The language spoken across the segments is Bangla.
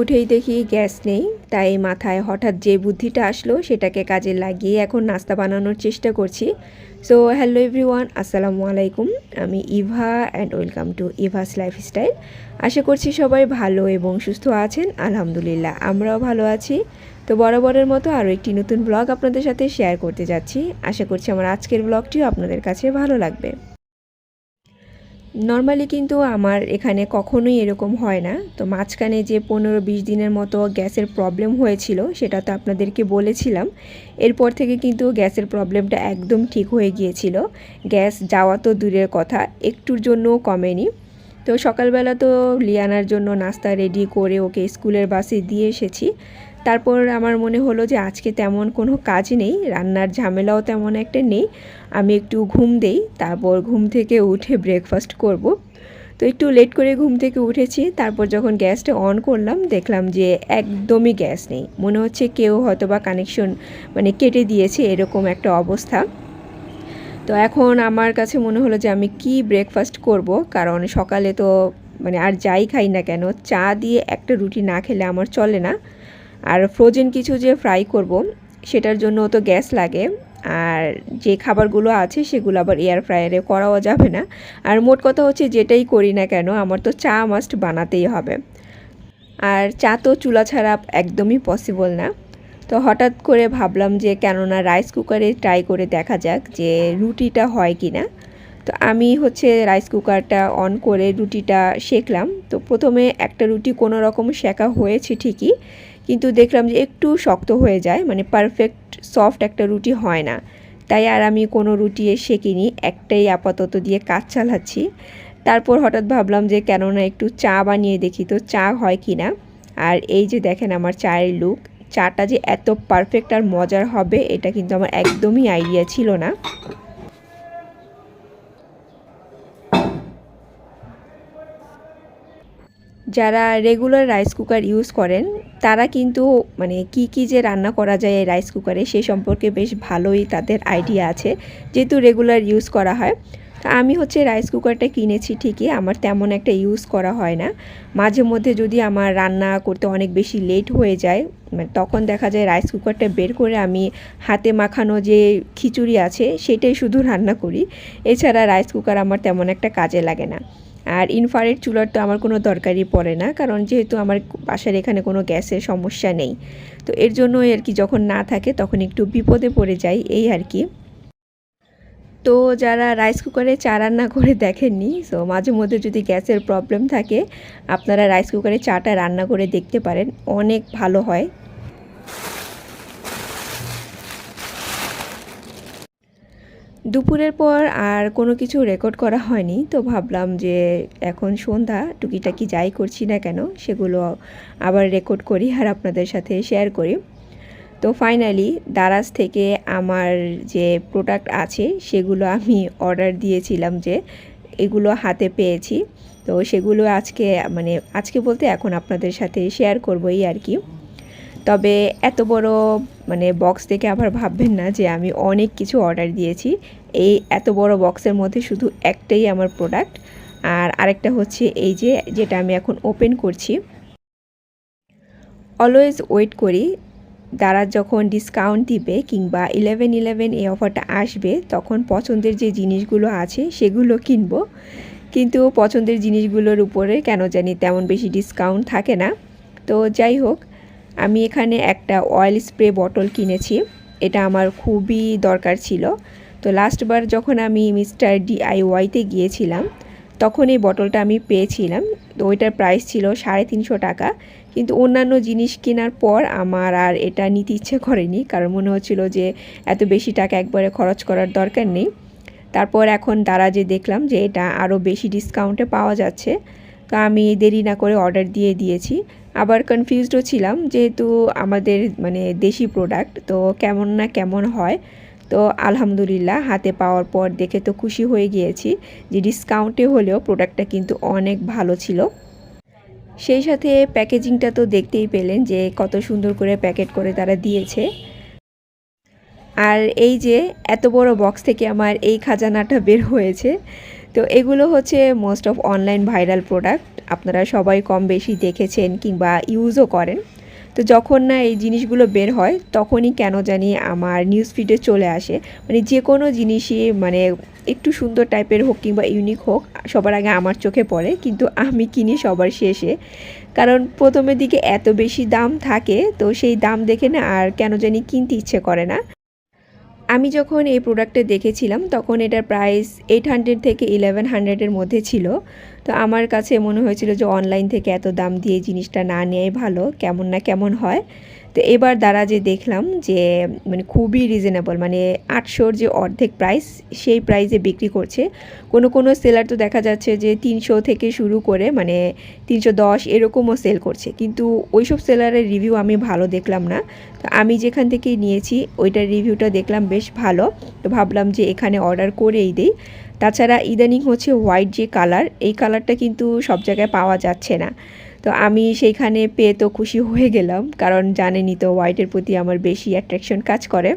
উঠেই দেখি গ্যাস নেই, তাই মাথায় হঠাৎ যে বুদ্ধিটা আসলো সেটাকে কাজে লাগিয়ে এখন নাস্তা বানানোর চেষ্টা করছি। সো হ্যালো এভরিওয়ান আসসালামু আলাইকুম। আমি Eva and welcome to Eva's lifestyle আশা করছি সবাই ভালো এবং সুস্থ আছেন, আলহামদুলিল্লাহ, আমরাও ভালো আছি। তো বরাবরের মতো আরও একটি নতুন ব্লগ আপনাদের সাথে শেয়ার করতে যাচ্ছি। আশা করছি আমার আজকের ব্লগটিও আপনাদের কাছে ভালো লাগবে। নর্মালি কিন্তু আমার এখানে কখনোই এরকম হয় না। তো মাঝখানে যে পনেরো বিশ দিনের মতো গ্যাসের প্রবলেম হয়েছিল সেটা তো আপনাদেরকে বলেছিলাম। এরপর থেকে কিন্তু গ্যাসের প্রবলেমটা একদম ঠিক হয়ে গিয়েছিল। গ্যাস যাওয়া তো দূরের কথা, একটুর জন্যও কমেনি। তো সকালবেলা তো লিয়ানার জন্য নাস্তা রেডি করে ওকে স্কুলের বাসে দিয়ে এসেছি। তারপর আমার মনে হলো যে আজকে তেমন কোনো কাজ নেই, রান্নার ঝামেলাও তেমন একটা নেই। আমি একটু ঘুম দেই, তারপর ঘুম থেকে উঠে ব্রেকফাস্ট করব। তো একটু লেট করে ঘুম থেকে উঠেছি, তারপর যখন গ্যাসটা অন করলাম, দেখলাম যে একদমই গ্যাস নেই। মনে হচ্ছে কেউ হয়তো বা কানেকশন মানে কেটে দিয়েছে, এরকম একটা অবস্থা। তো এখন আমার কাছে মনে হলো যে আমি কি ব্রেকফাস্ট করব, কারণ সকালে তো মানে আর যাই খাই না কেন, চা দিয়ে একটা রুটি না খেলে আমার চলে না। আর ফ্রোজেন কিছু যে ফ্রাই করব, সেটার জন্য তো গ্যাস লাগে। আর যে খাবারগুলো আছে, সেগুলো আবার এয়ার ফ্রায়ারে করাও যাবে না। আর মোট কথা হচ্ছে, যেটাই করি না কেন, আমার তো চা মাস্ট বানাতেই হবে। আর চা তো চুলা ছাড়া একদমই পসিবল না। তো হঠাৎ করে ভাবলাম যে, কেননা রাইস কুকারে ট্রাই করে দেখা যাক যে রুটিটা হয় কি না তো আমি হচ্ছে রাইস কুকারটা অন করে রুটিটা সেকলাম তো প্রথমে একটা রুটি কোনো রকম শেখা হয়েছে ঠিকই। কিন্তু দেখলাম যে একটু শক্ত হয়ে যায় মানে পারফেক্ট সফট একটা রুটি হয় না। তাই আর আমি কোনো রুটি শেখিনি একটাই আপাতত দিয়ে কাজ চালাচ্ছি। তারপর হঠাৎ ভাবলাম যে কেননা একটু চা বানিয়ে দেখি তো চা হয় কি না। আর এই যে দেখেন আমার চায়ের লুক চাটা যে এত পারফেক্ট আর মজার হবে, এটা কিন্তু আমার একদমই আইডিয়া ছিল না। যারা রেগুলার রাইস কুকার ইউজ করেন, তারা কিন্তু মানে কি কি যে রান্না করা যায় এই রাইস কুকারে সে সম্পর্কে বেশ ভালোই তাদের আইডিয়া আছে, যেহেতু রেগুলার ইউজ করা হয়। আমি হচ্ছে রাইস কুকারটা কিনেছি ঠিকই, আমার তেমন একটা ইউজ করা হয় না। মাঝে মধ্যে যদি আমার রান্না করতে অনেক বেশি লেট হয়ে যায় মানে তখন দেখা যায় রাইস কুকারটা বের করে আমি হাতে মাখানো যে খিচুড়ি আছে, সেটাই শুধু রান্না করি। এছাড়া রাইস কুকার আমার তেমন একটা কাজে লাগে না। আর ইনফারেট চুলার তো আমার কোনো দরকারই পড়ে না, কারণ যেহেতু আমার বাসার এখানে কোনো গ্যাসের সমস্যা নেই। তো এর জন্য আর কি যখন না থাকে তখন একটু বিপদে পড়ে যাই, এই আর কি। তো যারা রাইস কুকারে চা রান্না করে দেখেননি সো মাঝে মধ্যে যদি গ্যাসের প্রবলেম থাকে, আপনারা রাইস কুকারে চাটা রান্না করে দেখতে পারেন, অনেক ভালো হয়। দুপুরের পর আর কোনো কিছু রেকর্ড করা হয়নি, তো ভাবলাম যে এখন সন্ধ্যা, টুকিটাকি যাই করছি না কেন, সেগুলো আবার রেকর্ড করি আর আপনাদের সাথে শেয়ার করি। তো ফাইনালি দারাজ থেকে আমার যে প্রোডাক্ট আছে, সেগুলো আমি অর্ডার দিয়েছিলাম যে এগুলো হাতে পেয়েছি। তো সেগুলো আজকে মানে আজকে বলতে এখন আপনাদের সাথে শেয়ার করবই আর কি। তবে এত বড় মানে বক্স দেখে আবার ভাববেন না যে আমি অনেক কিছু অর্ডার দিয়েছি। এই এত বড় বক্সের মধ্যে শুধু একটাই আমার প্রোডাক্ট আর আরেকটা হচ্ছে এই যে, যেটা আমি এখন ওপেন করছি। অলওয়েজ ওয়েট করি। তারা যখন ডিসকাউন্ট দিবে কিংবা ইলেভেন ইলেভেন এই অফারটা আসবে, তখন পছন্দের যে জিনিসগুলো আছে সেগুলো কিনবো। কিন্তু পছন্দের জিনিসগুলোর উপরে কেন জানি তেমন বেশি ডিসকাউন্ট থাকে না। তো যাই হোক আমি এখানে একটা অয়েল স্প্রে বটল কিনেছি। এটা আমার খুবই দরকার ছিল। তো লাস্টবার যখন আমি মিস্টার ডিআইওয়াইতে গিয়েছিলাম, তখন এই বটলটা আমি পেয়েছিলাম। তো ওইটার প্রাইস ছিল সাড়ে তিনশো টাকা। কিন্তু অন্যান্য জিনিস কেনার পর আমার আর এটা নিতে ইচ্ছে করেনি, কারণ মনে হচ্ছিল যে এত বেশি টাকা একবারে খরচ করার দরকার নেই। তারপর এখন তারা যে দেখলাম যে এটা আরও বেশি ডিসকাউন্টে পাওয়া যাচ্ছে। তো আমি দেরি না করে অর্ডার দিয়ে দিয়েছি। আবার কনফিউজডও ছিলাম যেহেতু আমাদের মানে দেশি প্রোডাক্ট তো কেমন না কেমন হয়। তো আলহামদুলিল্লাহ হাতে পাওয়ার পর দেখে তো খুশি হয়ে গিয়েছি যে ডিসকাউন্টে হলেও প্রোডাক্টটা কিন্তু অনেক ভালো ছিল। সেই সাথে প্যাকেজিংটা তো দেখতেই পেলেন যে কত সুন্দর করে প্যাকেট করে তারা দিয়েছে। আর এই যে এত বড় বক্স থেকে আমার এই খাজানাটা বের হয়েছে। তো এগুলো হচ্ছে most of online viral product আপনারা সবাই কম বেশি দেখেছেন কিংবা ইউজও করেন। তো যখন না এই জিনিসগুলো বের হয়, তখনই কেন জানি আমার নিউজ ফিডে চলে আসে। মানে যে কোনো জিনিসই মানে একটু সুন্দর টাইপের হোক কিংবা ইউনিক হোক, সবার আগে আমার চোখে পড়ে, কিন্তু আমি কিনি সবার শেষে। কারণ প্রথমের দিকে এত বেশি দাম থাকে, তো সেই দাম দেখে না আর কেন জানি কিনতে ইচ্ছে করে না। আমি যখন এই প্রোডাক্টটা দেখেছিলাম, তখন এটার প্রাইস এইট হান্ড্রেড থেকে ইলেভেন হান্ড্রেডের মধ্যে ছিল। তো আমার কাছে মনে হয়েছিল যে অনলাইন থেকে এত দাম দিয়ে জিনিসটা না নেওয়াই ভালো, কেমন না কেমন হয়। তো এবার দ্বারা যে দেখলাম যে মানে খুবই রিজনেবল মানে আটশোর যে অর্ধেক প্রাইস সেই প্রাইসে বিক্রি করছে। কোনো কোনো সেলার তো দেখা যাচ্ছে যে তিনশো থেকে শুরু করে মানে তিনশো দশ এরকমও সেল করছে। কিন্তু ওইসব সেলারের রিভিউ আমি ভালো দেখলাম না। তো আমি যেখান থেকে নিয়েছি, ওইটার রিভিউটা দেখলাম বেশ ভালো। তো ভাবলাম যে এখানে অর্ডার করেই দিই। তাছাড়া ইদানিং হচ্ছে হোয়াইট যে কালার এই কালারটা কিন্তু সব জায়গায় পাওয়া যাচ্ছে না। তো আমি সেইখানে পেয়ে তো খুশি হয়ে গেলাম, কারণ জানেনি তো হোয়াইটের প্রতি আমার বেশি অ্যাট্রাকশন কাজ করে।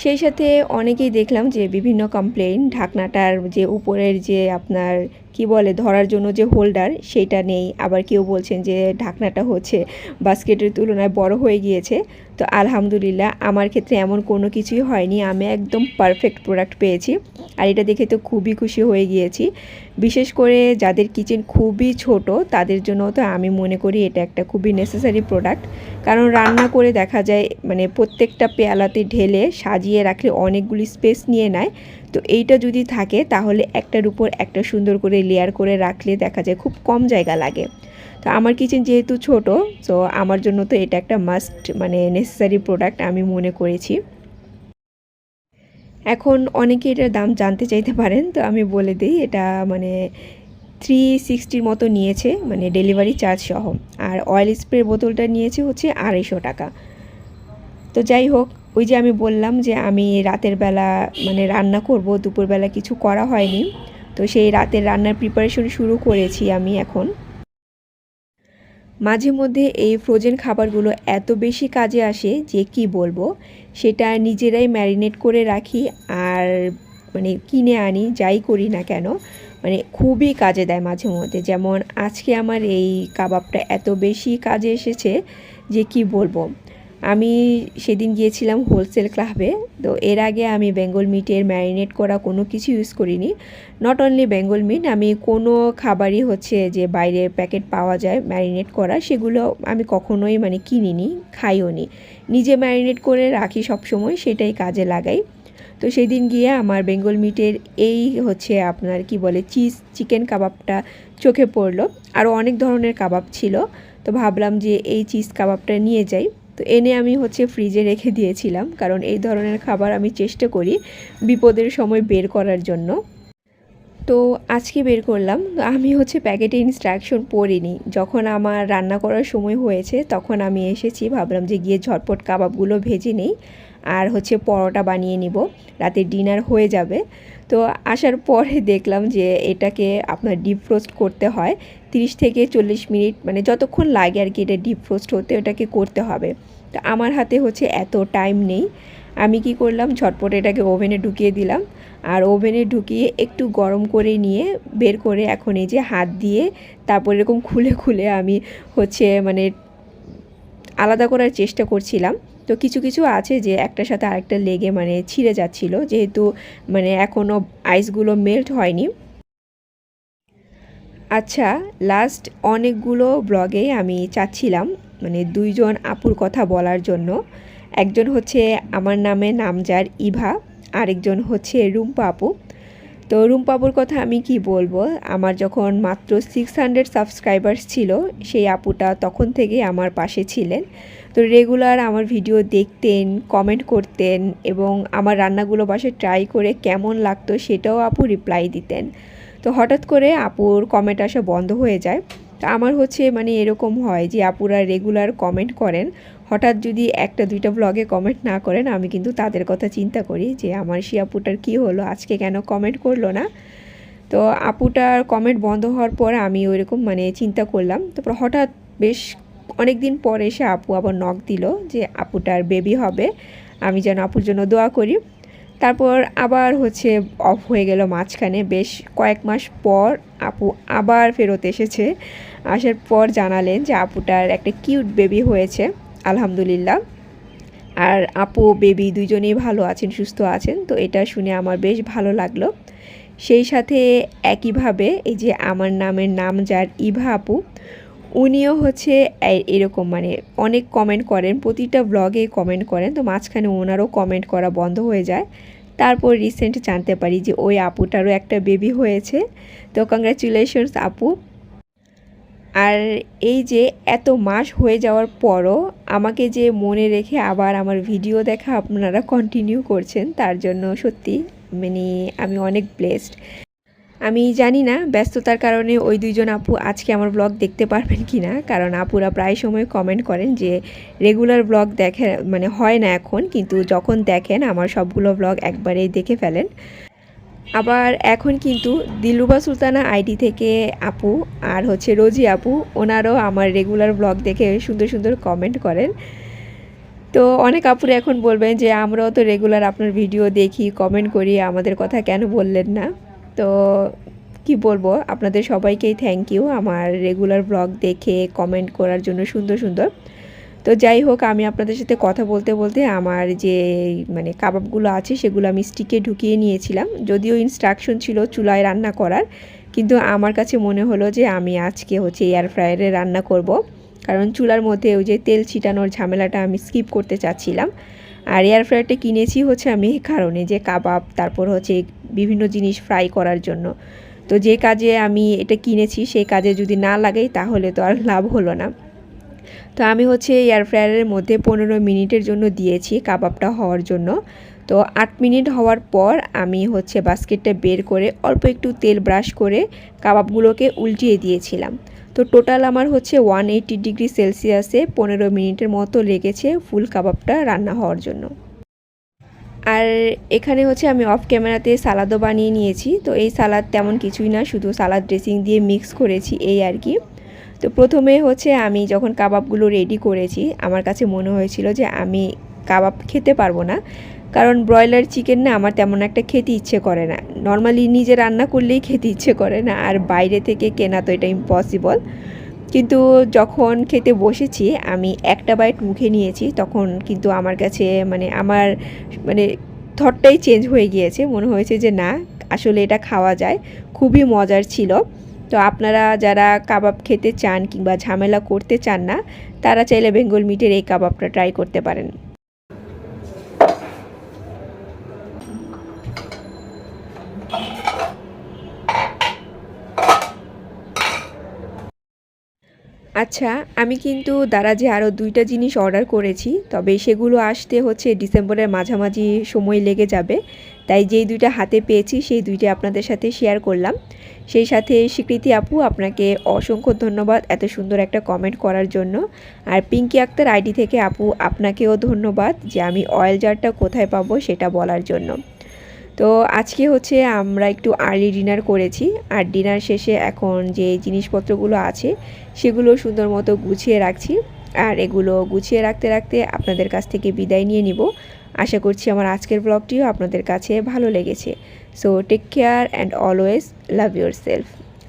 সেই সাথে অনেকেই দেখলাম যে বিভিন্ন কমপ্লেন ঢাকনাটার যে উপরের যে আপনার কি বলে, ধরার জন্য যে হোল্ডার সেটা নেই। আবার কেউ বলছেন যে ঢাকনাটা হচ্ছে বাস্কেটের তুলনায় বড় হয়ে গিয়েছে। তো আলহামদুলিল্লাহ, আমার ক্ষেত্রে এমন কোনো কিছুই হয়নি। আমি একদম পারফেক্ট প্রোডাক্ট পেয়েছি। আর এটা দেখে তো খুবই খুশি হয়ে গিয়েছি। বিশেষ করে যাদের কিচেন খুবই ছোট, তাদের জন্য তো আমি মনে করি এটা একটা খুবই নেসেসারি প্রোডাক্ট কারণ রান্না করে দেখা যায় মানে প্রত্যেকটা পেয়ালাতে ঢেলে সাজিয়ে রাখলে অনেকগুলি স্পেস নিয়ে নেয়। তো এইটা যদি থাকে, তাহলে একটার উপর একটা সুন্দর করে লেয়ার করে রাখলে দেখা যায় খুব কম জায়গা লাগে। তো আমার কিচেন যেহেতু ছোট তো আমার জন্য তো এটা একটা মাস্ট মানে নেসেসারি প্রোডাক্ট আমি মনে করেছি। এখন অনেকে এটার দাম জানতে চাইতে পারেন, তো আমি বলে দিই এটা মানে থ্রি সিক্সটির মতো নিয়েছে মানে ডেলিভারি চার্জ সহ। আর অয়েল স্প্রে বোতলটা নিয়েছে হচ্ছে আড়াইশো টাকা। তো যাই হোক ওই যে আমি বললাম যে আমি রাতের বেলা মানে রান্না করব, দুপুরবেলা কিছু করা হয়নি। তো সেই রাতের রান্নার প্রিপারেশন শুরু করেছি আমি এখন। মাঝে মধ্যে এই ফ্রোজেন খাবারগুলো এত বেশি কাজে আসে যে কি বলব, সেটা নিজেরাই ম্যারিনেট করে রাখি আর মানে কিনে আনি, যাই করি না কেন মানে খুবই কাজে দেয় মাঝে মধ্যে। যেমন আজকে আমার এই কাবাবটা এত বেশি কাজে এসেছে যে কি বলব আমি সেদিন গিয়েছিলাম হোলসেল ক্লাবে, তো এর আগে আমি বেঙ্গল মিটের ম্যারিনেট করা কোনো কিছু ইউজ করিনি। নট অনলি বেঙ্গল মিট, আমি কোনো খাবারই হচ্ছে যে বাইরে প্যাকেট পাওয়া যায় ম্যারিনেট করা, সেগুলো আমি কখনোই মানে কিনিনি, খাইও নি। নিজে ম্যারিনেট করে রাখি সব সময় সেটাই কাজে লাগাই। তো সেদিন গিয়ে আমার বেঙ্গল মিটের এই হচ্ছে আপনার কি বলে চিজ চিকেন কাবাবটা চোখে পড়ল। আরও অনেক ধরনের কাবাব ছিল, তো ভাবলাম যে এই চিজ কাবাবটা নিয়ে যাই। তো এনে আমি হচ্ছে ফ্রিজে রেখে দিয়েছিলাম, কারণ এই ধরনের খাবার আমি চেষ্টা করি বিপদের সময় বের করার জন্য। তো আজকে বের করলাম, আমি হচ্ছে প্যাকেটে ইনস্ট্রাকশন পড়িনি। যখন আমার রান্না করার সময় হয়েছে, তখন আমি এসেছি, ভাবলাম যে গিয়ে ঝটপট কাবাবগুলো ভেজে নেই আর হচ্ছে পরোটা বানিয়ে নিব। রাতে ডিনার হয়ে যাবে। তো আসার পরে দেখলাম যে এটাকে আপনার ডিপ ফ্রোস্ট করতে হয়। 30 থেকে চল্লিশ মিনিট মানে যতক্ষণ লাগে আর কি এটা ডিপ ফ্রোস্ট হতে, ওটাকে করতে হবে। তো আমার হাতে হচ্ছে এত টাইম নেই। আমি কি করলাম? ঝটপট এটাকে ওভেনে ঢুকিয়ে দিলাম। আর ওভেনে ঢুকিয়ে একটু গরম করে নিয়ে বের করে এখন এই যে হাত দিয়ে তারপর এরকম খুলে খুলে আমি হচ্ছে মানে আলাদা করার চেষ্টা করছিলাম। তো কিছু কিছু আছে যে একটার সাথে আরেকটা লেগে মানে ছিঁড়ে যাচ্ছিল। যেহেতু মানে এখনও আইসগুলো মেল্ট হয়নি। আচ্ছা লাস্ট অনেকগুলো ব্লগে আমি চাচ্ছিলাম মানে দুইজন আপুর কথা বলার জন্য। একজন হচ্ছে আমার নামে নামজার ইভা, আরেকজন হচ্ছে রুম্পা আপু। তো রুম্পাপুর কথা আমি কি বলব? আমার যখন মাত্র সিক্স হান্ড্রেড সাবস্ক্রাইবার্স ছিল, সেই আপুটা তখন থেকে আমার পাশে ছিলেন। তো রেগুলার আমার ভিডিও দেখতেন কমেন্ট করতেন এবং আমার রান্নাগুলো বাসে ট্রাই করে কেমন লাগতো সেটাও আপু রিপ্লাই দিতেন। তো হঠাৎ করে আপুর কমেন্ট আসা বন্ধ হয়ে যায়। আমার হচ্ছে মানে এরকম হয় যে আপুরা রেগুলার কমেন্ট করেন, হঠাৎ যদি একটা দুইটা ব্লগে কমেন্ট না করেন, আমি কিন্তু তাদের কথা চিন্তা করি যে আমার সে আপুটার কী হলো, আজকে কেন কমেন্ট করল না? তো আপুটার কমেন্ট বন্ধ হওয়ার পর আমি ওইরকম মানে চিন্তা করলাম। তারপর হঠাৎ বেশ অনেক দিন পর এসে আপু আবার নখ দিল যে আপুটার বেবি হবে, আমি যেন আপুর জন্য দোয়া করি। তারপর আবার হচ্ছে অফ হয়ে গেল মাঝখানে। বেশ কয়েক মাস পর আপু আবার ফেরত এসেছে। আসার পর জানালেন যে আপুটার একটা কিউট বেবি হয়েছে, আলহামদুলিল্লাহ। আর আপু বেবি দুজনেই ভালো আছেন, সুস্থ আছেন। তো এটা শুনে আমার বেশ ভালো লাগল। সেই সাথে একইভাবে এই যে আমার নামের নাম যার ইভা আপু উনিও হচ্ছে এরকম মানে অনেক কমেন্ট করেন, প্রতিটা ব্লগে কমেন্ট করেন, তো মাঝখানে ওনারও কমেন্ট করা বন্ধ হয়ে যায়। তারপর রিসেন্ট জানতে পারি যে ওই আপুটারও একটা বেবি হয়েছে। তো কংগ্রাচুলেশনস আপু। আর এই যে এত মাস হয়ে যাওয়ার পরও আমাকে যে মনে রেখে আবার আমার ভিডিও দেখা আপনারা কন্টিনিউ করছেন, তার জন্য সত্যি মানে আমি অনেক ব্লেসড আমি জানি না, ব্যস্ততার কারণে ওই দুইজন আপু আজকে আমার ব্লগ দেখতে পারবেন কি না কারণ আপুরা প্রায় সময় কমেন্ট করেন যে রেগুলার ব্লগ দেখে মানে হয় না এখন, কিন্তু যখন দেখেন আমার সবগুলো ব্লগ একবারেই দেখে ফেলেন। আবার এখন কিন্তু দিলরুবা সুলতানা আইডি থেকে আপু আর হচ্ছে রোজি আপু, ওনারও আমার রেগুলার ব্লগ দেখে সুন্দর সুন্দর কমেন্ট করেন। তো অনেক আপুরা এখন বলবেন যে, আমরাও তো রেগুলার আপনার ভিডিও দেখি কমেন্ট করি, আমাদের কথা কেন বললেন না? তো কি বলব, আপনাদের সবাইকেই থ্যাংক ইউ আমার রেগুলার ব্লগ দেখে কমেন্ট করার জন্য সুন্দর সুন্দর। তো যাই হোক, আমি আপনাদের সাথে কথা বলতে বলতে আমার যে মানে কাবাবগুলো আছে সেগুলো আমি স্টিকে ঢুকিয়ে নিয়েছিলাম। যদিও ইনস্ট্রাকশন ছিল চুলায় রান্না করার, কিন্তু আমার কাছে মনে হলো যে আমি আজকে হচ্ছে এয়ার ফ্রায়ারে রান্না করব। কারণ চুলার মধ্যে ওই যে তেল ছিটানোর ঝামেলাটা আমি স্কিপ করতে চাচ্ছিলাম। আর এয়ার ফ্রায়ারটা কিনেছি হচ্ছে আমি কারণে যে কাবাব, তারপর হচ্ছে বিভিন্ন জিনিস ফ্রাই করার জন্য। তো যে কাজে আমি এটা কিনেছি সেই কাজে যদি না লাগাই তাহলে তো আর লাভ হলো না। তো আমি হচ্ছে এয়ার ফ্রায়ারের মধ্যে পনেরো মিনিটের জন্য দিয়েছি কাবাবটা হওয়ার জন্য। তো আট মিনিট হওয়ার পর আমি হচ্ছে বাস্কেটটা বের করে অল্প একটু তেল ব্রাশ করে কাবাবগুলোকে উল্টিয়ে দিয়েছিলাম। তো টোটাল আমার হচ্ছে ওয়ান এইটি ডিগ্রি সেলসিয়াসে পনেরো মিনিটের মতো লেগেছে ফুল কাবাবটা রান্না হওয়ার জন্য। আর এখানে হচ্ছে আমি অফ ক্যামেরাতে সালাদও বানিয়ে নিয়েছি। তো এই সালাদ তেমন কিছুই না, শুধু সালাদ ড্রেসিং দিয়ে মিক্স করেছি এই আর কি। তো প্রথমে হচ্ছে আমি যখন কাবাবগুলো রেডি করেছি, আমার কাছে মনে হয়েছিল যে আমি কাবাব খেতে পারব না। কারণ ব্রয়লার চিকেন না আমার তেমন একটা খেতে ইচ্ছে করে না। নর্মালি নিজে রান্না করলেই খেতে ইচ্ছে করে না, আর বাইরে থেকে কেনা তো এটা ইম্পসিবল কিন্তু যখন খেতে বসেছি, আমি একটা বাইট মুখে নিয়েছি, তখন কিন্তু আমার কাছে মানে আমার মানে থটটাই চেঞ্জ হয়ে গিয়েছে। মনে হয়েছে যে না, আসলে এটা খাওয়া যায়। খুবই মজার ছিল। তো আপনারা যারা কাবাব খেতে চান কিংবা ঝামেলা করতে চান না, তারা চাইলে বেঙ্গল মিটের এই কাবাবটা ট্রাই করতে পারেন। আচ্ছা আমি কিন্তু দারাজে আরও দুইটা জিনিস অর্ডার করেছি, তবে সেগুলো আসতে হচ্ছে ডিসেম্বরের মাঝামাঝি সময় লেগে যাবে। তাই যেই দুইটা হাতে পেয়েছি, সেই দুইটা আপনাদের সাথে শেয়ার করলাম। সেই সাথে স্বীকৃতি আপু, আপনাকে অসংখ্য ধন্যবাদ এত সুন্দর একটা কমেন্ট করার জন্য। আর পিঙ্কি আক্তার আইডি থেকে আপু, আপনাকেও ধন্যবাদ যে আমি অয়েল জারটা কোথায় পাবো সেটা বলার জন্য। তো আজকে হচ্ছে আমরা একটু আর্লি ডিনার করেছি আর ডিনার শেষে এখন যে জিনিসপত্রগুলো আছে সেগুলো সুন্দর মতো গুছিয়ে রাখছি। আর এগুলো গুছিয়ে রাখতে রাখতে আপনাদের কাছ থেকে বিদায় নিয়ে নিব। আশা করছি আমার আজকের ব্লগটিও আপনাদের কাছে ভালো লেগেছে। So take care and always love yourself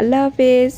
আল্লাহ হাফেজ।